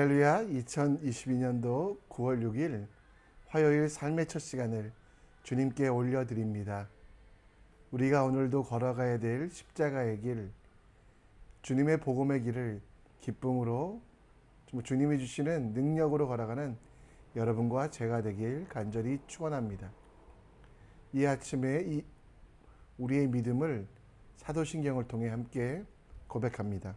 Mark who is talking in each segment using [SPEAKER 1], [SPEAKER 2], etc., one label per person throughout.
[SPEAKER 1] 할렐루야 2022년도 9월 6일 화요일 삶의 첫 시간을 주님께 올려드립니다. 우리가 오늘도 걸어가야 될 십자가의 길, 주님의 복음의 길을 기쁨으로 주님이 주시는 능력으로 걸어가는 여러분과 제가 되길 간절히 축원합니다. 이 아침에 이 우리의 믿음을 사도신경을 통해 함께 고백합니다.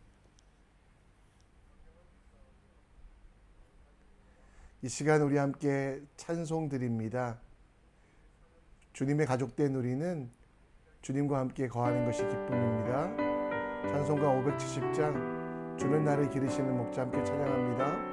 [SPEAKER 1] 이 시간 우리 함께 찬송 드립니다. 주님의 가족된 우리는 주님과 함께 거하는 것이 기쁨입니다. 찬송가 570장 주는 나를 기르시는 목자 함께 찬양합니다.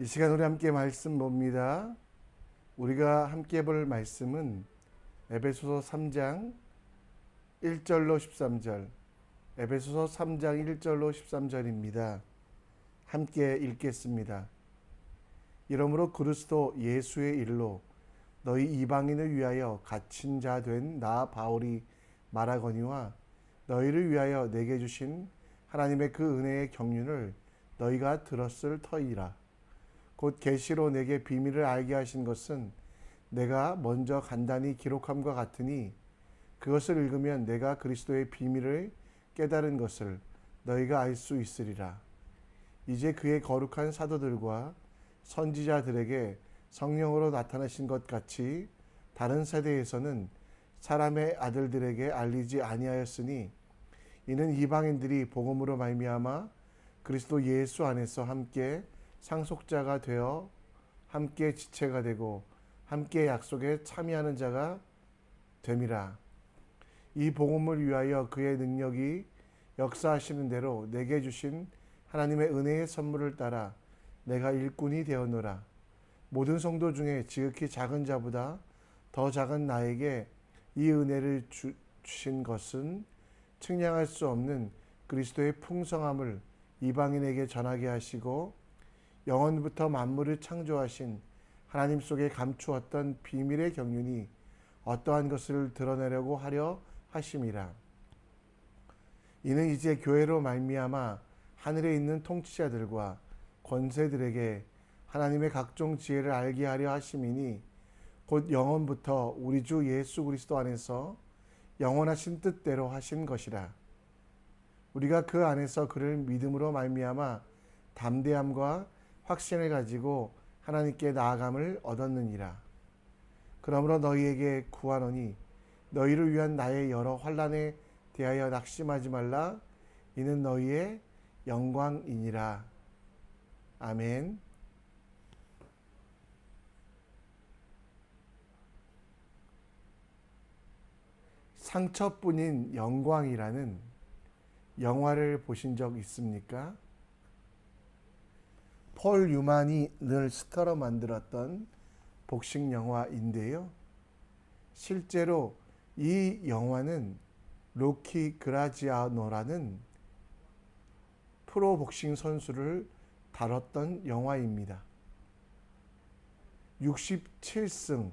[SPEAKER 1] 이 시간 우리 함께 말씀 봅니다. 우리가 함께 볼 말씀은 에베소서 3장 1절로 13절, 에베소서 3장 1절로 13절입니다. 함께 읽겠습니다. 이러므로 그리스도 예수의 일로 너희 이방인을 위하여 갇힌 자 된 나 바울이 말하거니와 너희를 위하여 내게 주신 하나님의 그 은혜의 경륜을 너희가 들었을 터이라. 곧 계시로 내게 비밀을 알게 하신 것은 내가 먼저 간단히 기록함과 같으니 그것을 읽으면 내가 그리스도의 비밀을 깨달은 것을 너희가 알 수 있으리라. 이제 그의 거룩한 사도들과 선지자들에게 성령으로 나타나신 것 같이 다른 세대에서는 사람의 아들들에게 알리지 아니하였으니 이는 이방인들이 복음으로 말미암아 그리스도 예수 안에서 함께 상속자가 되어 함께 지체가 되고 함께 약속에 참여하는 자가 됨이라. 이 복음을 위하여 그의 능력이 역사하시는 대로 내게 주신 하나님의 은혜의 선물을 따라 내가 일꾼이 되었노라. 모든 성도 중에 지극히 작은 자보다 더 작은 나에게 이 은혜를 주, 주신 것은 측량할 수 없는 그리스도의 풍성함을 이방인에게 전하게 하시고 영원부터 만물을 창조하신 하나님 속에 감추었던 비밀의 경륜이 어떠한 것을 드러내려고 하려 하심이라. 이는 이제 교회로 말미암아 하늘에 있는 통치자들과 권세들에게 하나님의 각종 지혜를 알게 하려 하심이니 곧 영원부터 우리 주 예수 그리스도 안에서 영원하신 뜻대로 하신 것이라. 우리가 그 안에서 그를 믿음으로 말미암아 담대함과 확신을 가지고 하나님께 나아감을 얻었느니라. 그러므로 너희에게 구하노니 너희를 위한 나의 여러 환란에 대하여 낙심하지 말라. 이는 너희의 영광이니라. 아멘. 상처뿐인 영광이라는 영화를 보신 적 있습니까? 폴 유만이 늘 스타로 만들었던 복싱 영화인데요. 실제로 이 영화는 로키 그라지아노라는 프로 복싱 선수를 다뤘던 영화입니다. 67승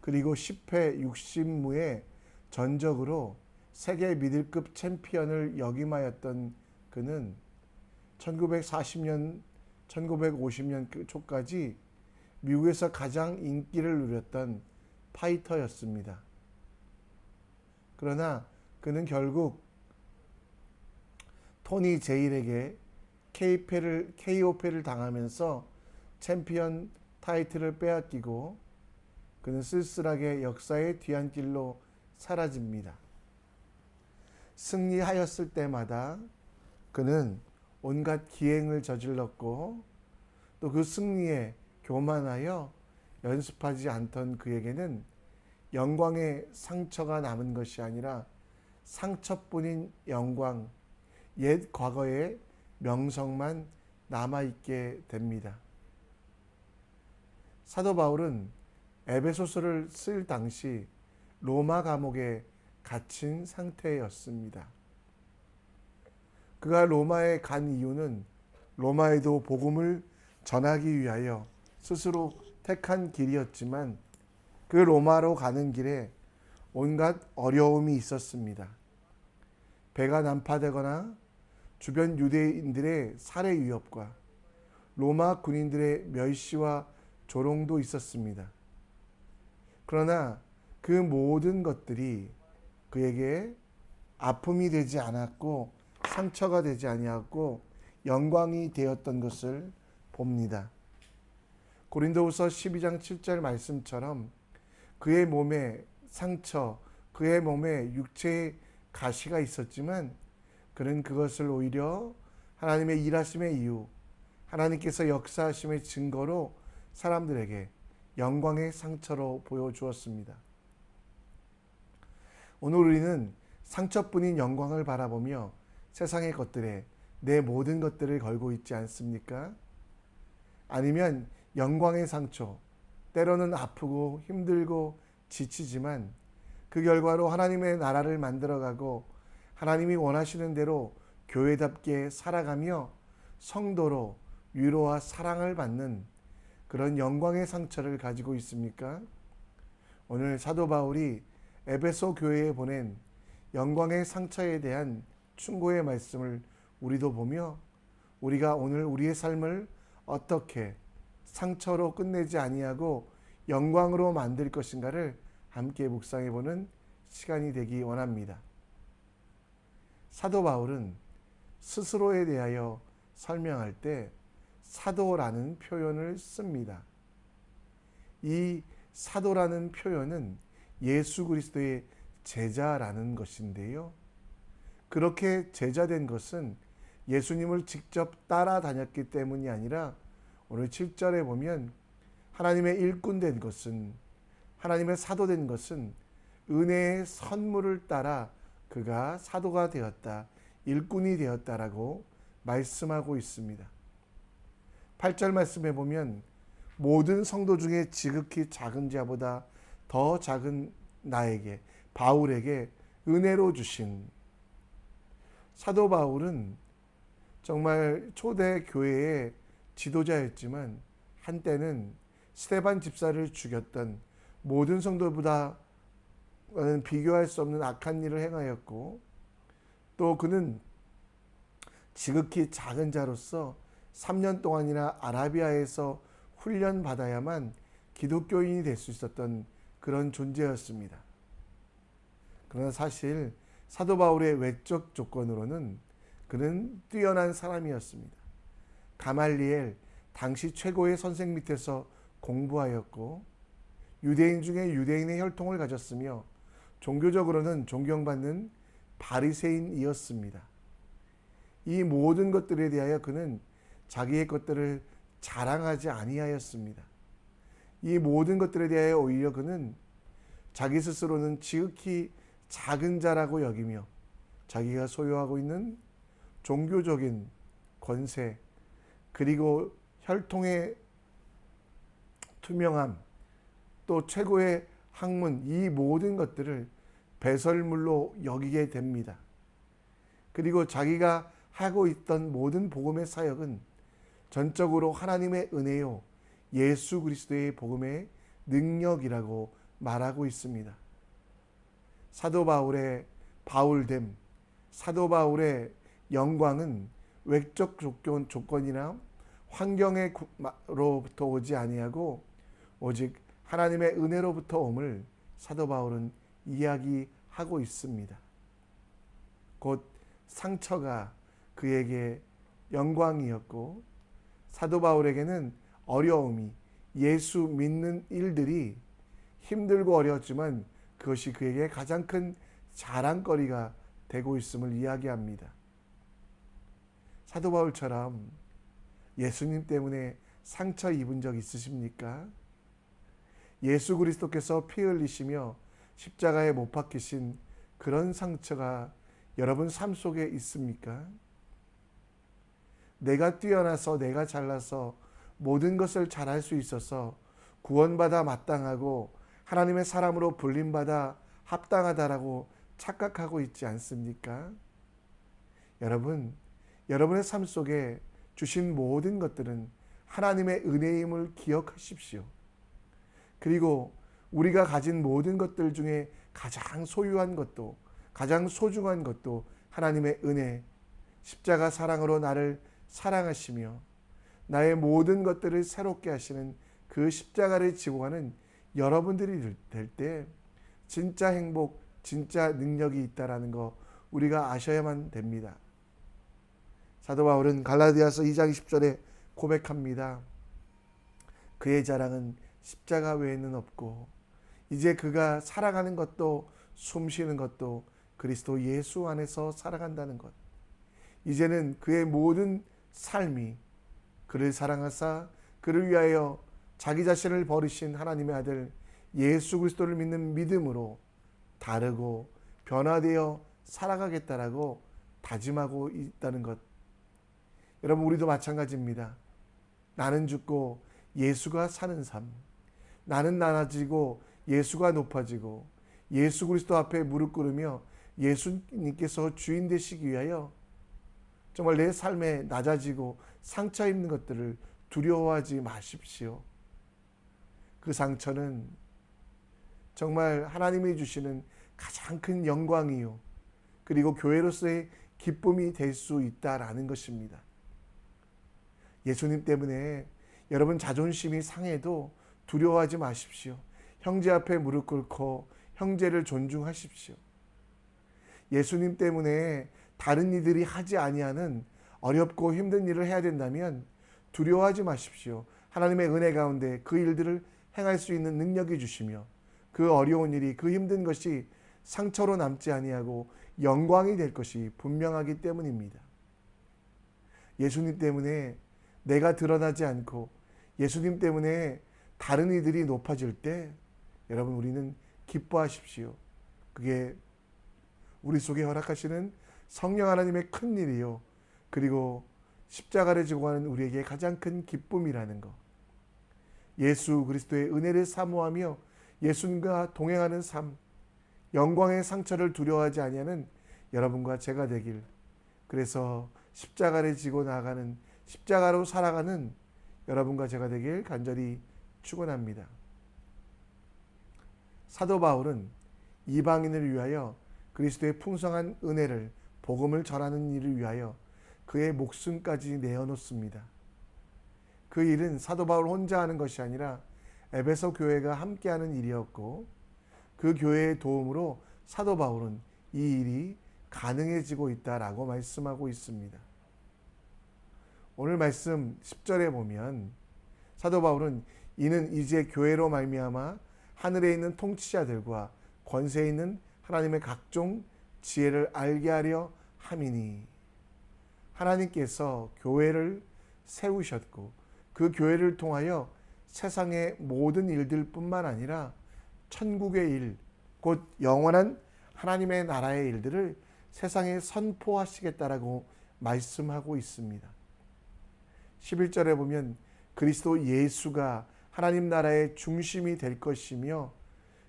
[SPEAKER 1] 그리고 10회 60무의 전적으로 세계 미들급 챔피언을 역임하였던 그는 1940년 1950년 초까지 미국에서 가장 인기를 누렸던 파이터였습니다. 그러나 그는 결국 토니 제일에게 K패를 KO패를 당하면서 챔피언 타이틀을 빼앗기고 그는 쓸쓸하게 역사의 뒤안길로 사라집니다. 승리하였을 때마다 그는 온갖 기행을 저질렀고 또 그 승리에 교만하여 연습하지 않던 그에게는 영광의 상처가 남은 것이 아니라 상처뿐인 영광, 옛 과거의 명성만 남아있게 됩니다. 사도 바울은 에베소서를 쓸 당시 로마 감옥에 갇힌 상태였습니다. 그가 로마에 간 이유는 로마에도 복음을 전하기 위하여 스스로 택한 길이었지만 그 로마로 가는 길에 온갖 어려움이 있었습니다. 배가 난파되거나 주변 유대인들의 살해 위협과 로마 군인들의 멸시와 조롱도 있었습니다. 그러나 그 모든 것들이 그에게 아픔이 되지 않았고 상처가 되지 아니었고 영광이 되었던 것을 봅니다. 고린도후서 12장 7절 말씀처럼 그의 몸에 상처, 그의 몸에 육체의 가시가 있었지만 그는 그것을 오히려 하나님의 일하심의 이유, 하나님께서 역사하심의 증거로 사람들에게 영광의 상처로 보여주었습니다. 오늘 우리는 상처뿐인 영광을 바라보며 세상의 것들에 내 모든 것들을 걸고 있지 않습니까? 아니면 영광의 상처, 때로는 아프고 힘들고 지치지만 그 결과로 하나님의 나라를 만들어가고 하나님이 원하시는 대로 교회답게 살아가며 성도로 위로와 사랑을 받는 그런 영광의 상처를 가지고 있습니까? 오늘 사도 바울이 에베소 교회에 보낸 영광의 상처에 대한 충고의 말씀을 우리도 보며 우리가 오늘 우리의 삶을 어떻게 상처로 끝내지 아니하고 영광으로 만들 것인가를 함께 묵상해 보는 시간이 되기 원합니다. 사도 바울은 스스로에 대하여 설명할 때 사도라는 표현을 씁니다. 이 사도라는 표현은 예수 그리스도의 제자라는 것인데요. 그렇게 제자된 것은 예수님을 직접 따라다녔기 때문이 아니라 오늘 7절에 보면 하나님의 일꾼 된 것은 하나님의 사도 된 것은 은혜의 선물을 따라 그가 사도가 되었다. 일꾼이 되었다라고 말씀하고 있습니다. 8절 말씀에 보면 모든 성도 중에 지극히 작은 자보다 더 작은 나에게 바울에게 은혜로 주신 사도 바울은 정말 초대 교회의 지도자였지만 한때는 스테반 집사를 죽였던 모든 성도보다 는 비교할 수 없는 악한 일을 행하였고 또 그는 지극히 작은 자로서 3년 동안이나 아라비아에서 훈련 받아야만 기독교인이 될 수 있었던 그런 존재였습니다. 그러나 사실 사도 바울의 외적 조건으로는 그는 뛰어난 사람이었습니다. 가말리엘 당시 최고의 선생 밑에서 공부하였고 유대인 중에 유대인의 혈통을 가졌으며 종교적으로는 존경받는 바리새인이었습니다. 이 모든 것들에 대하여 그는 자기의 것들을 자랑하지 아니하였습니다. 이 모든 것들에 대하여 오히려 그는 자기 스스로는 지극히 작은 자라고 여기며 자기가 소유하고 있는 종교적인 권세 그리고 혈통의 투명함 또 최고의 학문 이 모든 것들을 배설물로 여기게 됩니다. 그리고 자기가 하고 있던 모든 복음의 사역은 전적으로 하나님의 은혜요 예수 그리스도의 복음의 능력이라고 말하고 있습니다. 사도 바울의 바울됨, 사도 바울의 영광은 외적 조건, 조건이나 환경으로부터 오지 아니하고 오직 하나님의 은혜로부터 옴을 사도 바울은 이야기하고 있습니다. 곧 상처가 그에게 영광이었고 사도 바울에게는 어려움이 예수 믿는 일들이 힘들고 어려웠지만 그것이 그에게 가장 큰 자랑거리가 되고 있음을 이야기합니다. 사도 바울처럼 예수님 때문에 상처 입은 적 있으십니까? 예수 그리스도께서 피 흘리시며 십자가에 못 박히신 그런 상처가 여러분 삶 속에 있습니까? 내가 뛰어나서 내가 잘나서 모든 것을 잘할 수 있어서 구원받아 마땅하고 하나님의 사람으로 불림받아 합당하다라고 착각하고 있지 않습니까? 여러분, 여러분의 삶 속에 주신 모든 것들은 하나님의 은혜임을 기억하십시오. 그리고 우리가 가진 모든 것들 중에 가장 소유한 것도 가장 소중한 것도 하나님의 은혜, 십자가 사랑으로 나를 사랑하시며 나의 모든 것들을 새롭게 하시는 그 십자가를 지고 가는 여러분들이 될 때 진짜 행복, 진짜 능력이 있다라는 거 우리가 아셔야만 됩니다. 사도 바울은 갈라디아서 2장 20절에 고백합니다. 그의 자랑은 십자가 외에는 없고 이제 그가 살아가는 것도 숨 쉬는 것도 그리스도 예수 안에서 살아간다는 것. 이제는 그의 모든 삶이 그를 사랑하사 그를 위하여 자기 자신을 버리신 하나님의 아들 예수 그리스도를 믿는 믿음으로 다르고 변화되어 살아가겠다라고 다짐하고 있다는 것. 여러분 우리도 마찬가지입니다. 나는 죽고 예수가 사는 삶. 나는 낮아지고 예수가 높아지고 예수 그리스도 앞에 무릎 꿇으며 예수님께서 주인 되시기 위하여 정말 내 삶에 낮아지고 상처 있는 것들을 두려워하지 마십시오. 그 상처는 정말 하나님이 주시는 가장 큰 영광이요. 그리고 교회로서의 기쁨이 될 수 있다라는 것입니다. 예수님 때문에 여러분 자존심이 상해도 두려워하지 마십시오. 형제 앞에 무릎 꿇고 형제를 존중하십시오. 예수님 때문에 다른 이들이 하지 아니하는 어렵고 힘든 일을 해야 된다면 두려워하지 마십시오. 하나님의 은혜 가운데 그 일들을 행할 수 있는 능력이 주시며 그 어려운 일이 그 힘든 것이 상처로 남지 아니하고 영광이 될 것이 분명하기 때문입니다. 예수님 때문에 내가 드러나지 않고 예수님 때문에 다른 이들이 높아질 때 여러분 우리는 기뻐하십시오. 그게 우리 속에 허락하시는 성령 하나님의 큰 일이요. 그리고 십자가를 지고 가는 우리에게 가장 큰 기쁨이라는 것. 예수 그리스도의 은혜를 사모하며 예수님과 동행하는 삶, 영광의 상처를 두려워하지 아니하는 여러분과 제가 되길. 그래서 십자가를 지고 나아가는 십자가로 살아가는 여러분과 제가 되길 간절히 축원합니다. 사도 바울은 이방인을 위하여 그리스도의 풍성한 은혜를 복음을 전하는 일을 위하여 그의 목숨까지 내어놓습니다. 그 일은 사도 바울 혼자 하는 것이 아니라 에베소 교회가 함께하는 일이었고 그 교회의 도움으로 사도 바울은 이 일이 가능해지고 있다라고 말씀하고 있습니다. 오늘 말씀 10절에 보면 사도 바울은 이는 이제 교회로 말미암아 하늘에 있는 통치자들과 권세에 있는 하나님의 각종 지혜를 알게 하려 함이니 하나님께서 교회를 세우셨고 그 교회를 통하여 세상의 모든 일들뿐만 아니라 천국의 일, 곧 영원한 하나님의 나라의 일들을 세상에 선포하시겠다라고 말씀하고 있습니다. 11절에 보면 그리스도 예수가 하나님 나라의 중심이 될 것이며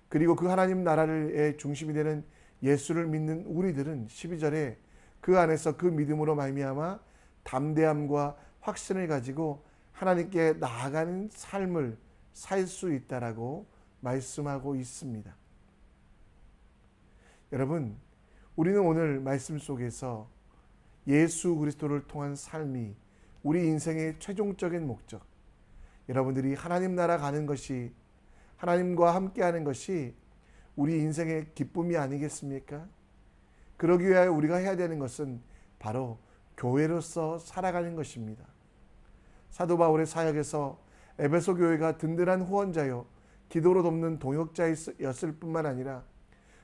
[SPEAKER 1] 그리고 그 하나님 나라의 중심이 되는 예수를 믿는 우리들은 12절에 그 안에서 그 믿음으로 말미암아 담대함과 확신을 가지고 하나님께 나아가는 삶을 살 수 있다라고 말씀하고 있습니다. 여러분, 우리는 오늘 말씀 속에서 예수 그리스도를 통한 삶이 우리 인생의 최종적인 목적, 여러분들이 하나님 나라 가는 것이 하나님과 함께하는 것이 우리 인생의 기쁨이 아니겠습니까? 그러기 위하여 우리가 해야 되는 것은 바로 교회로서 살아가는 것입니다. 사도 바울의 사역에서 에베소 교회가 든든한 후원자요 기도로 돕는 동역자였을 뿐만 아니라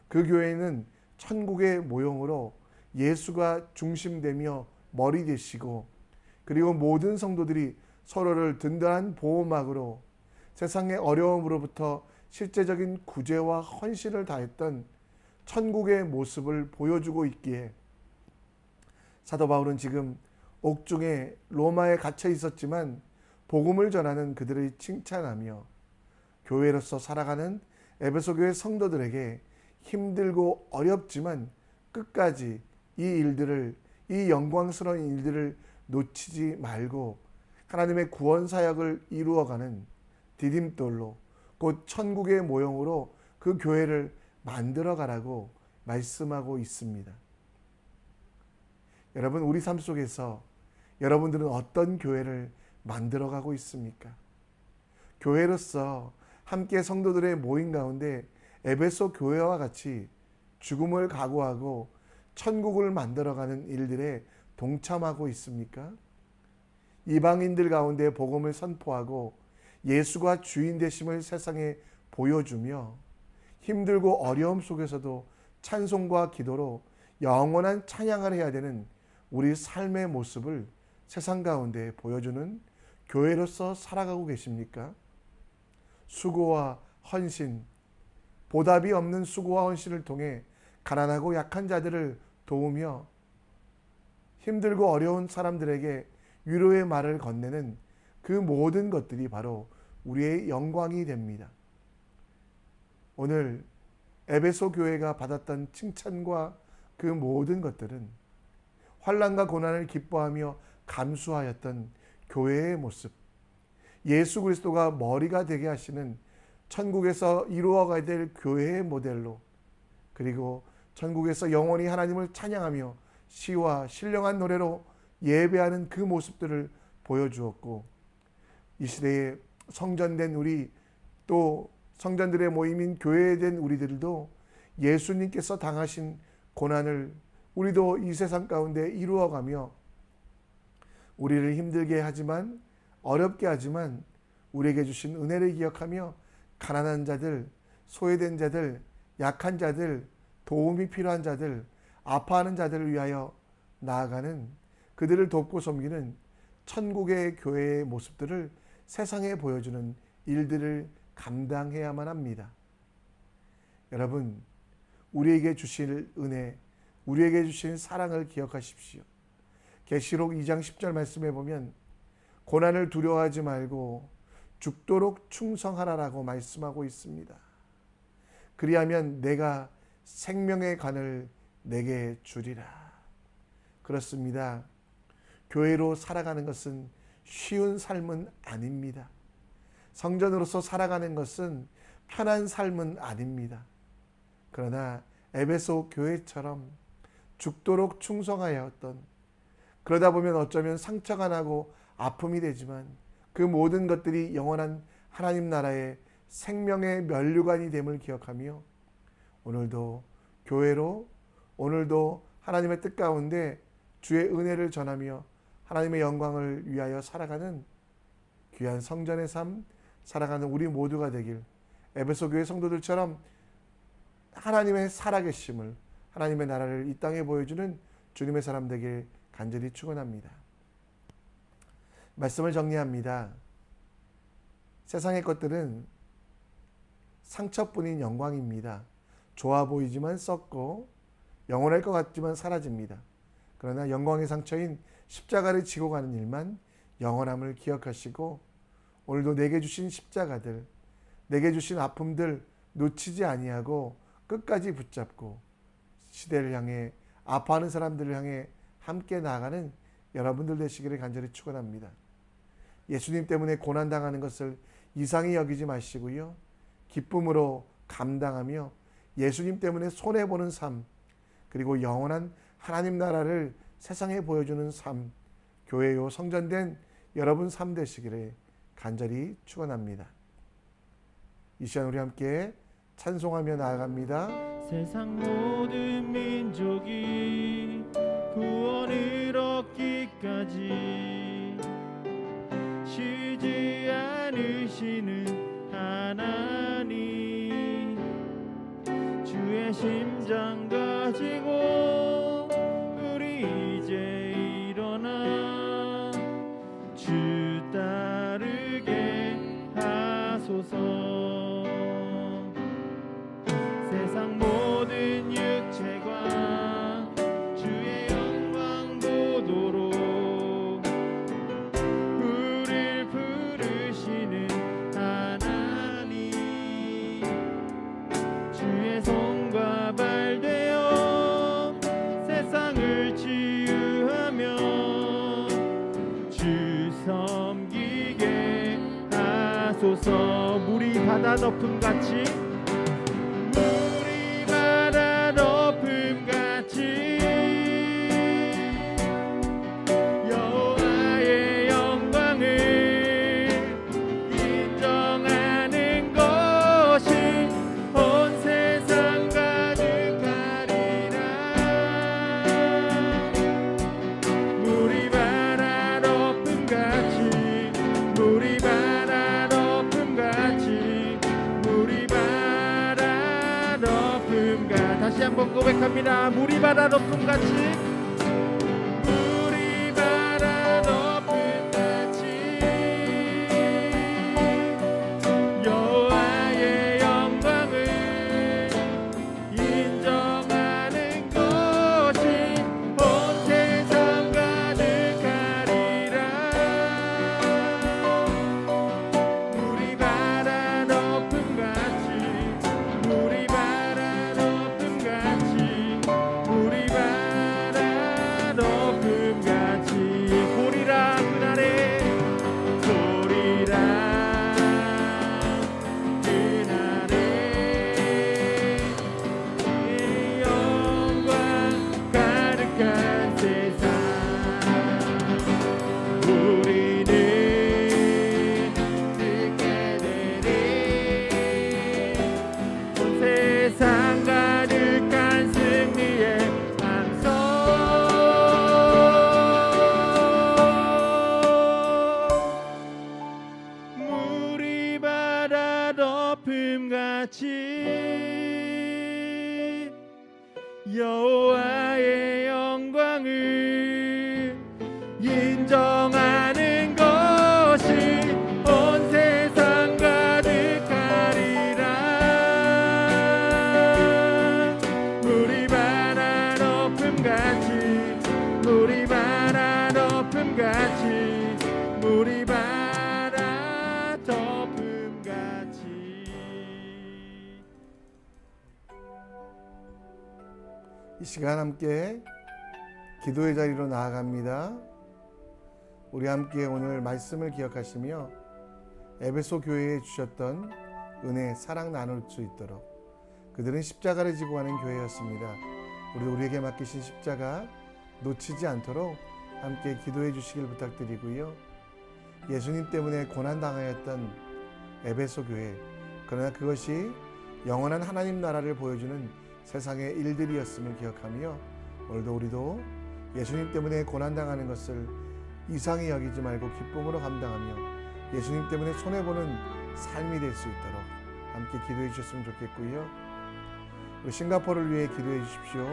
[SPEAKER 1] 그 교회는 천국의 모형으로 예수가 중심되며 머리 되시고 그리고 모든 성도들이 서로를 든든한 보호막으로 세상의 어려움으로부터 실제적인 구제와 헌신을 다했던 천국의 모습을 보여주고 있기에 사도 바울은 지금 옥중에 로마에 갇혀 있었지만 복음을 전하는 그들을 칭찬하며 교회로서 살아가는 에베소 교회 성도들에게 힘들고 어렵지만 끝까지 이 일들을 이 영광스러운 일들을 놓치지 말고 하나님의 구원 사역을 이루어가는 디딤돌로 곧 천국의 모형으로 그 교회를 만들어 가라고 말씀하고 있습니다. 여러분 우리 삶 속에서 여러분들은 어떤 교회를 만들어 가고 있습니까? 교회로서 함께 성도들의 모임 가운데 에베소 교회와 같이 죽음을 각오하고 천국을 만들어가는 일들에 동참하고 있습니까? 이방인들 가운데 복음을 선포하고 예수가 주인 되심을 세상에 보여주며 힘들고 어려움 속에서도 찬송과 기도로 영원한 찬양을 해야 되는 우리 삶의 모습을 세상 가운데 보여주는 교회로서 살아가고 계십니까? 수고와 헌신, 보답이 없는 수고와 헌신을 통해 가난하고 약한 자들을 도우며 힘들고 어려운 사람들에게 위로의 말을 건네는 그 모든 것들이 바로 우리의 영광이 됩니다. 오늘 에베소 교회가 받았던 칭찬과 그 모든 것들은 환란과 고난을 기뻐하며 감수하였던 교회의 모습, 예수 그리스도가 머리가 되게 하시는 천국에서 이루어가야 될 교회의 모델로 그리고 천국에서 영원히 하나님을 찬양하며 시와 신령한 노래로 예배하는 그 모습들을 보여주었고 이 시대에 성전된 우리 또 성전들의 모임인 교회된 우리들도 예수님께서 당하신 고난을 우리도 이 세상 가운데 이루어가며 우리를 힘들게 하지만 어렵게 하지만 우리에게 주신 은혜를 기억하며 가난한 자들, 소외된 자들, 약한 자들, 도움이 필요한 자들, 아파하는 자들을 위하여 나아가는 그들을 돕고 섬기는 천국의 교회의 모습들을 세상에 보여주는 일들을 감당해야만 합니다. 여러분, 우리에게 주실 은혜, 우리에게 주신 사랑을 기억하십시오. 계시록 2장 10절 말씀에 보면 고난을 두려워하지 말고 죽도록 충성하라라고 말씀하고 있습니다. 그리하면 내가 생명의 관을 내게 주리라. 그렇습니다. 교회로 살아가는 것은 쉬운 삶은 아닙니다. 성전으로서 살아가는 것은 편한 삶은 아닙니다. 그러나 에베소 교회처럼 죽도록 충성하였던 그러다 보면 어쩌면 상처가 나고 아픔이 되지만 그 모든 것들이 영원한 하나님 나라의 생명의 면류관이 됨을 기억하며 오늘도 교회로 오늘도 하나님의 뜻 가운데 주의 은혜를 전하며 하나님의 영광을 위하여 살아가는 귀한 성전의 삶 살아가는 우리 모두가 되길 에베소 교회 성도들처럼 하나님의 살아계심을 하나님의 나라를 이 땅에 보여주는 주님의 사람 되길 간절히 축원합니다. 말씀을 정리합니다. 세상의 것들은 상처뿐인 영광입니다. 좋아 보이지만 썩고 영원할 것 같지만 사라집니다. 그러나 영광의 상처인 십자가를 지고 가는 일만 영원함을 기억하시고 오늘도 내게 주신 십자가들, 내게 주신 아픔들 놓치지 아니하고 끝까지 붙잡고 시대를 향해 아파하는 사람들을 향해 함께 나아가는 여러분들 되시기를 간절히 축원합니다. 예수님 때문에 고난 당하는 것을 이상히 여기지 마시고요. 기쁨으로 감당하며 예수님 때문에 손해 보는 삶 그리고 영원한 하나님 나라를 세상에 보여주는 삶 교회요 성전된 여러분 삶 되시기를 간절히 축원합니다. 이 시간 우리 함께 찬송하며 나아갑니다.
[SPEAKER 2] 세상 모든 민족이 얻기까지 쉬지 않으시는 하나님 주의 심장 가지고 덮음 같이 덮음 같이 여호와의 영광을 인정하
[SPEAKER 1] 시간 함께 기도의 자리로 나아갑니다. 우리 함께 오늘 말씀을 기억하시며 에베소 교회에 주셨던 은혜, 사랑 나눌 수 있도록 그들은 십자가를 지고 가는 교회였습니다. 우리 우리에게 맡기신 십자가 놓치지 않도록 함께 기도해 주시길 부탁드리고요. 예수님 때문에 고난 당하였던 에베소 교회 그러나 그것이 영원한 하나님 나라를 보여주는 세상의 일들이었음을 기억하며 오늘도 우리도 예수님 때문에 고난 당하는 것을 이상히 여기지 말고 기쁨으로 감당하며 예수님 때문에 손해 보는 삶이 될 수 있도록 함께 기도해 주셨으면 좋겠고요. 우리 싱가포르를 위해 기도해 주십시오.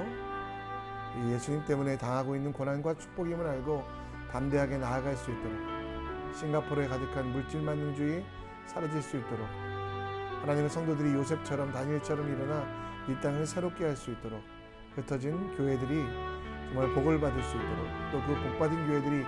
[SPEAKER 1] 이 예수님 때문에 당하고 있는 고난과 축복임을 알고 담대하게 나아갈 수 있도록 싱가포르에 가득한 물질만능주의 사라질 수 있도록 하나님의 성도들이 요셉처럼 다니엘처럼 일어나 이 땅을 새롭게 할 수 있도록 흩어진 교회들이 정말 복을 받을 수 있도록 또 그 복받은 교회들이